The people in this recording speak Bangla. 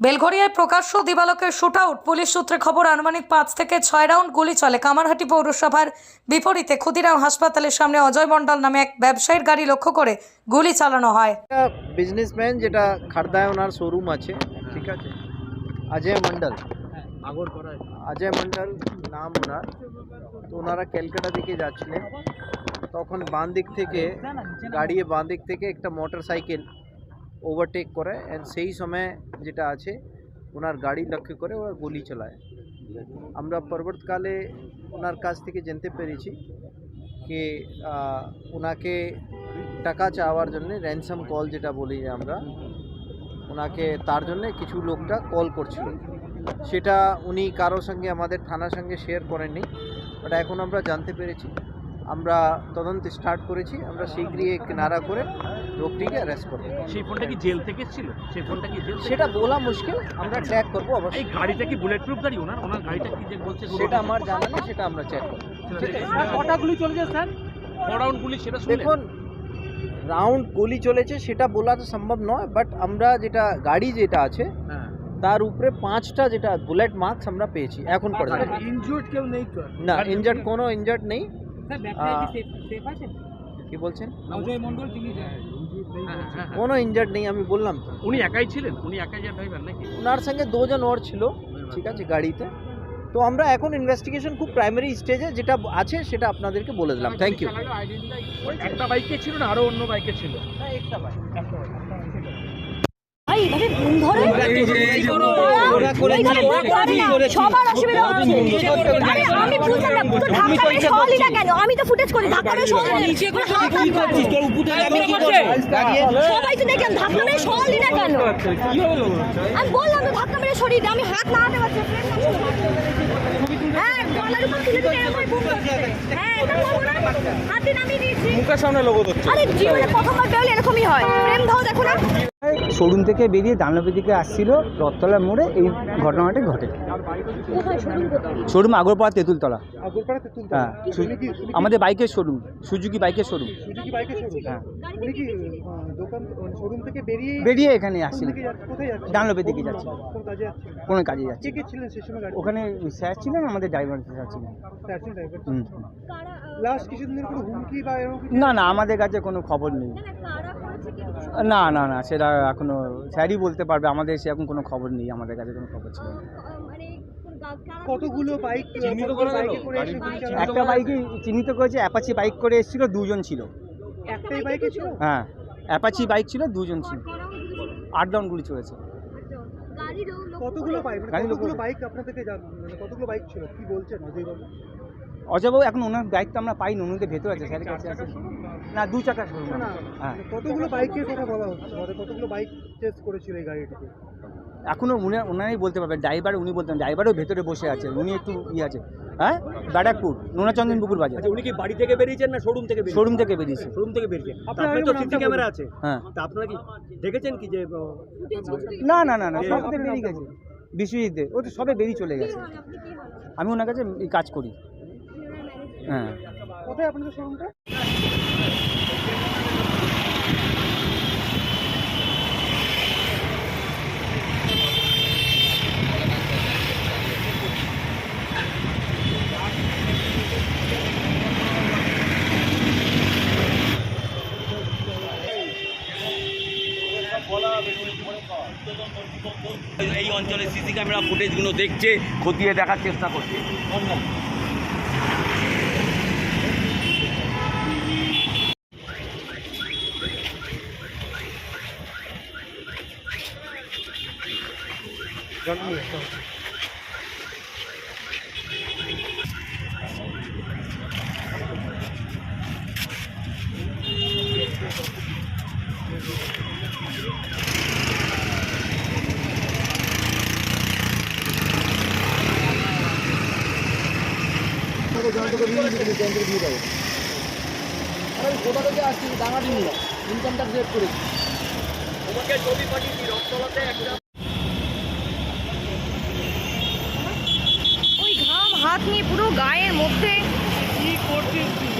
বেলঘরিয়ায় প্রকাশ্য দিবালকের শুট আউট পুলিশ সূত্রে খবর, আনুমানিক পাঁচ থেকে ছয় রাউন্ড গুলি চলে। কামারহাটি পৌরসভার বিপরীতে ক্ষুদিরাম হাসপাতালের সামনে অজয় মণ্ডল নামে এক ব্যবসায়ীর গাড়ি লক্ষ্য করে গুলি চালানো হয়। বিজনেসম্যান যেটা খারদায় ওনার শোরুম আছে, ঠিক আছে? অজয় মন্ডল অজয় মন্ডল নাম ওনার। তো ওনারা ক্যালকাটা দিকে যাচ্ছিলেন। তখন বাঁ দিক থেকে গাড়ি বাঁ দিক থেকে একটা মোটর সাইকেল ওভারটেক করে অ্যান্ড সেই সময় যেটা আছে ওনার গাড়ি লক্ষ্য করে ওরা গুলি চালায়। আমরা পরবর্তীকালে ওনার কাছ থেকে জানতে পেরেছি আহ, ওনাকে টাকা চাওয়ার জন্য র্যানসাম কল যেটা বলি আমরা ওনাকে তার জন্য কিছু লোকটা কল করছিল। সেটা উনি কারোর সঙ্গে আমাদের থানার সঙ্গে শেয়ার করেননি বাট এখন আমরা জানতে পেরেছি আমরা তদন্ত স্টার্ট করেছি। আমরা শীঘ্রই এক নাড়া করে লোকটিকে অ্যারেস্ট করব। সেই ফোনটা কি জেল থেকে ছিল সেই ফোনটা কি জেল সেটা বলা মুশকিল আমরা ট্র্যাক করব এই অবশ্যই গাড়িটা কি বুলেট প্রুফ গাড়ি? ওনার ওনার গাড়িটা কি যে বলছে সেটা আমার জানা নেই সেটা আমরা চেক করব। ঠিক আছে। কটা গুলি চলেছে স্যার? রাউন্ড গুলি সেটা দেখুন রাউন্ড গুলি চলেছে সেটা বলা তো সম্ভব নয় বাট আমরা যেটা গাড়ি যেটা আছে হ্যাঁ। তার উপরে পাঁচটা যেটা বুলেট মার্কস আমরা পেয়েছি এখন পর্যন্ত। ইনজুর্ড কেউ নেই না ইনজার্ড কোনো ইনজার্ড নেই। কি বলছেন? অজয় মন্ডল তিনি কোনো ইনজার্ড নেই আমি বললাম তো। উনি একাই ছিলেন? উনি একাই যা ড্রাইভার নাকি? ওনার সঙ্গে দুজন ওর ছিল ঠিক আছে গাড়িতে। তো আমরা এখন ইনভেস্টিগেশন খুব প্রাইমারি স্টেজে যেটা আছে সেটা আপনাদেরকে বলে দিলাম। থ্যাংক ইউ একটা বাইকে ছিল না আরও অন্য বাইকে ছিল? ভাই এইভাবে ঘুম ধরে? এইভাবে ঘুম ধরে না, সবার অসুবিধা হচ্ছে আরে আমি বুঝলাম না পুরো ধাক্কা মেরে সরালি না কেন? আমি তো ফুটেজ করি ধাক্কা মেরে সরালি সবাই তো দেখলাম ধাক্কা মেরে সরালি না কেন? আমি বললাম তো ধাক্কা মেরে সরিয়ে আমি হাত নাড়াতে পারছি হ্যাঁ গলার উপর তুলে দিলে এরকম বুম করছে। হ্যাঁ এটা করব হাতে নামিয়ে দিয়েছি। মুখের সামনে লোগো আরে জীবনে প্রথমবার বেরোলে এরকমই হয়। প্রেম ধাও দেখো না। শোরুম থেকে বেরিয়ে দামলাপি দিকে আসছিল রথতলা মোড়ে এই ঘটনাটি ঘটে। শোরুম আগরপাড়া তেঁতুলতলা। হ্যাঁ আমাদের বাইকের শোরুম সুজুকি বাইকের শোরুম। হ্যাঁ। বেরিয়ে বেরিয়ে এখানে আসছিল। দামলাপি দিকে যাচ্ছে। কোন কাজে যাচ্ছে? ওখানে স্যার ছিলেন আমাদের ড্রাইভার না না আমাদের কাছে কোনো খবর নেই। না না কারা করেছে কি না না না সেটা এখনও স্যারই বলতে পারবে আমাদের সেরকম কোনো খবর নেই আমাদের কাছে কোনো খবর ছিল না। মানে কতগুলো বাইক গেল? গুলি? একটা বাইকে চিহ্নিত করেছে অ্যাপাচি বাইক করে এসেছিল দুজন ছিল। একটাই বাইকে ছিল? হ্যাঁ অ্যাপাচি বাইক ছিল দুজন ছিল। গুলি আট রাউন্ড চলেছে গাড়ির লোক কতগুলো বাইক মানে গাড়ি কতগুলো বাইক আপনাদেরকে মানে কতগুলো বাইক ছিল? কি বলছেন অজয়বাবু অজয়বাবু এখন ওনার বাইক তো আমরা পাইনি ওনাদের ভেতরে আছে স্যারের কাছে আছে। না? দু চাকা শোরুম। হ্যাঁ। মানে কতগুলো বাইকের কথা বলা হচ্ছে? কতগুলো বাইক টেস্ট করেছিল এই গাড়িটিকে এখনও উনি ওনারাই বলতে পারবেন ড্রাইভার উনি বলতেন ড্রাইভারও ভেতরে বসে আছে উনি একটু ইয়ে আছে। হ্যাঁ? ব্যারাকপুর নোনাচন্দন পুকুর বাজার। উনি কি বাড়ি থেকে বেরিয়েছেন না শোরুম থেকে শোরুম থেকে বেরিয়েছে। শোরুম থেকে বেরিয়েছেন আপনার আপনার তো সিসি ক্যামেরা আছে। হ্যাঁ। তা আপনারা কি দেখেছেন কি যে না না না না সব থেকে বেরিয়ে গেছে। বিশ্বজিৎ দে ও তো সবে বেরিয়ে চলে গেছে। আমি ওনার কাছে এই কাজ করি। হ্যাঁ। কোথায় আপনাদের শোরুমটা এই অঞ্চলের সিসি ক্যামেরা ফুটেজগুলো দেখছে খতিয়ে দেখার চেষ্টা করছে। কোথা থেকে আসছি ডাঙাটি নিয়ে ইনকামটা সেভ করেছি। ওই ঘাম হাত নিয়ে পুরো গায়ের মধ্যে। কি করছিস তুই?